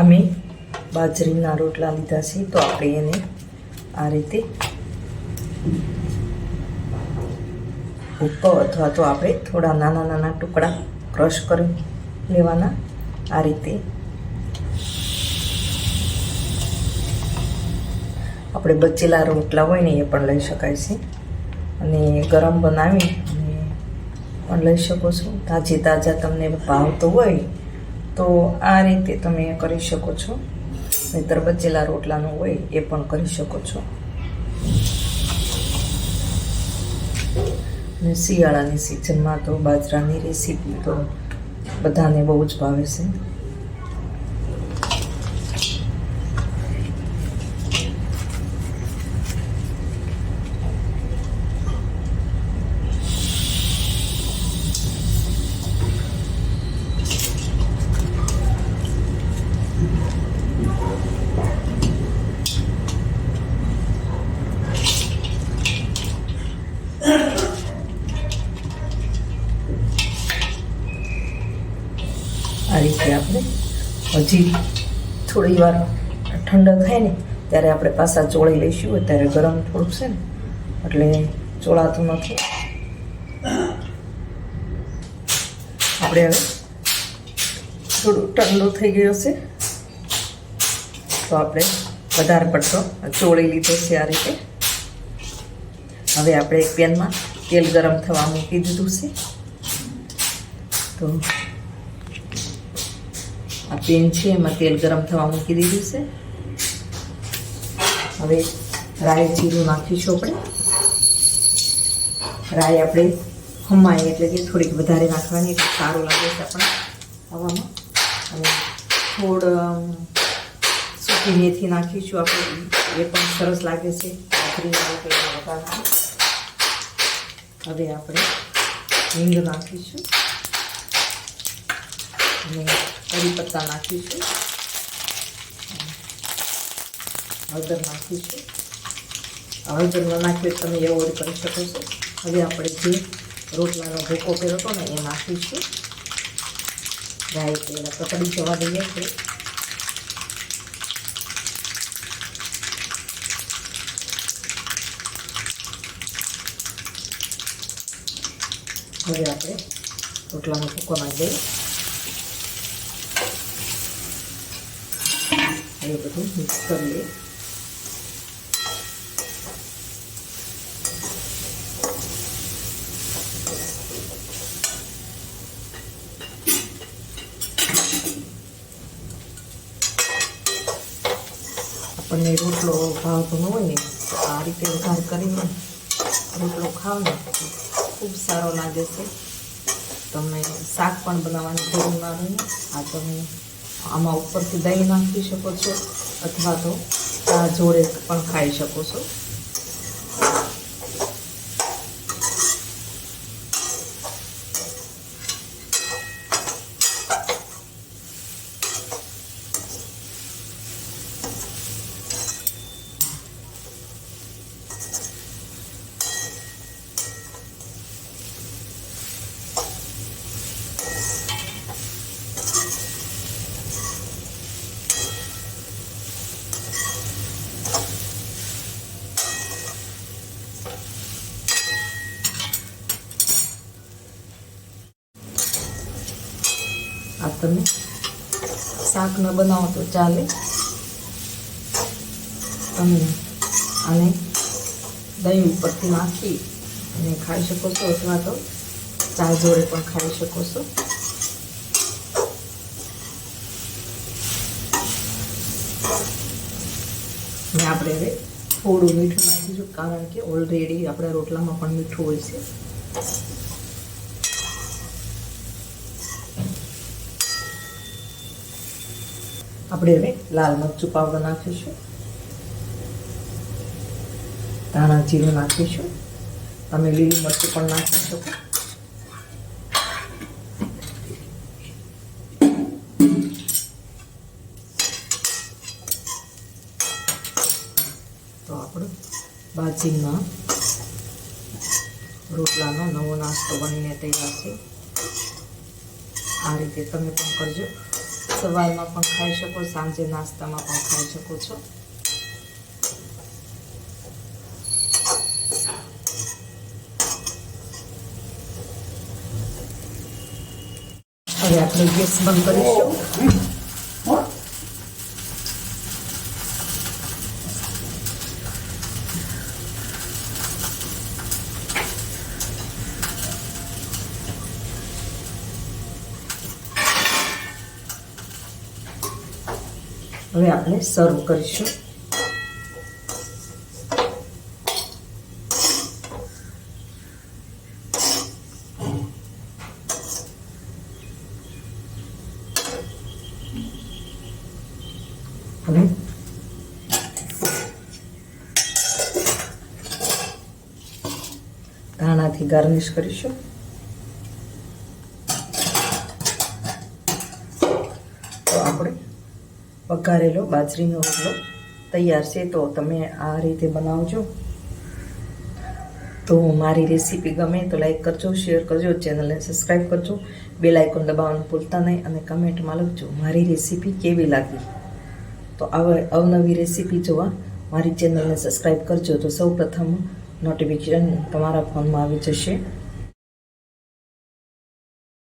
અમે બાજરીના રોટલા લીધા છે, તો આપણે એને આ રીતે ભૂકો અથવા તો આપણે થોડા નાના નાના ટુકડા ક્રશ કરી લેવાના. આ રીતે આપણે બચેલા રોટલા હોય ને એ પણ લઈ શકાય છે. અને ગરમ બનાવી અને પણ લઈ શકો છો. તાજે તાજા તમને ભાવતો હોય તો આ રીતે તમે કરી શકો છો. નહીતર બચેલા રોટલાનું હોય એ પણ કરી શકો છો. અને શિયાળાની સિઝનમાં તો બાજરાની રેસીપી તો બધાને બહુ જ ભાવે છે. આ રીતે આપણે હજી થોડી વાર ઠંડક થાય ને, ત્યારે આપણે પાછા ચોળી લઈશું. અત્યારે ગરમ થોડુંક છે ને, એટલે ચોળાતું નથી. આપણે હવે થોડું ઠંડુ થઈ ગયું છે. તો આપણે વધારે પડતો ચોળી લીધો છે આ રીતે. હવે આપણે એક પેનમાં તેલ ગરમ થવા મૂકી દીધું છે. તો આ પેન છે, એમાં તેલ ગરમ થવા મૂકી દીધું છે. હવે રાઈ જીરું નાખીશું આપણે. રાઈ આપણે હમાય એટલે કે થોડીક વધારે નાખવાની, એટલે સારું લાગે છે આપણે હવામાં અને થોડ સૂકી મેથી નાખીશું આપણે, એ પણ સરસ લાગે છે. હવે આપણે હિંગ નાખીશું. અને કરી પત્તા નાખીશું. હળદર નાખીશું. હળદર ન નાખીએ તમે એવોઈડ કરી શકો છો. હવે આપણે જે રોટલાનો ભૂકો કર્યો હતો ને, એ નાખીશું. ગાય પહેલાં કકડી જવા દઈએ છીએ હવે આપણે રોટલાનો ભૂકો નાખી દઈએ. એ બધું મિક્સ કરી લઈએ આપણને રોટલો ભાવતો ન હોય ને આ રીતે વઘાર કરીને રોટલો ખાવ ને ખૂબ સારો લાગે છે. તમે શાક પણ બનાવવાની જરૂર ના રહે આ તમે આમાં ઉપરથી દહીં નાખી શકો છો અથવા તો ચા જોડે પણ ખાઈ શકો છો. આ તમે શાક ન બનાવો તો ચાલે. તમે આને દહીં ઉપરથી નાખી અને ખાઈ શકો છો અથવા તો ચા જોડે પણ ખાઈ શકો છો. ને આપણે હવે થોડું મીઠું નાખીશું કારણ કે ઓલરેડી આપણા રોટલામાં પણ મીઠું હોય છે. આપણે હવે લાલ મરચું પાવડર નાખીશું. ધાણા જીરું નાખીશું. તમે લીલું મરચું પણ નાખી શકો. તો આપણો બાજીમાં રોટલાનો નવો નાસ્તો બનીને તૈયાર છે. આ રીતે તમે પણ કરજો. સવારમાં પણ ખાઈ શકો સાંજે નાસ્તામાં પણ ખાઈ શકો છો હવે આપણે ગેસ બંધ કરીશું હવે આપણે સર્વ કરીશું. હવે ધાણાથી ગાર્નિશ કરીશું તો આપણે વઘારેલો બાજરીનો રોટલો તૈયાર છે. તો તમે આ રીતે બનાવજો. તો મારી રેસીપી ગમે તો લાઈક કરજો, શેર કરજો, ચેનલને સબસ્ક્રાઈબ કરજો. બેલ આઇકોન દબાવવાનું ભૂલતા નહીં અને કમેન્ટમાં લખજો, મારી રેસીપી કેવી લાગી? તો આવા અવનવી રેસીપી જોવા મારી ચેનલને સબસ્ક્રાઈબ કરજો. તો સૌ પ્રથમ નોટિફિકેશન તમારા ફોનમાં આવી જશે.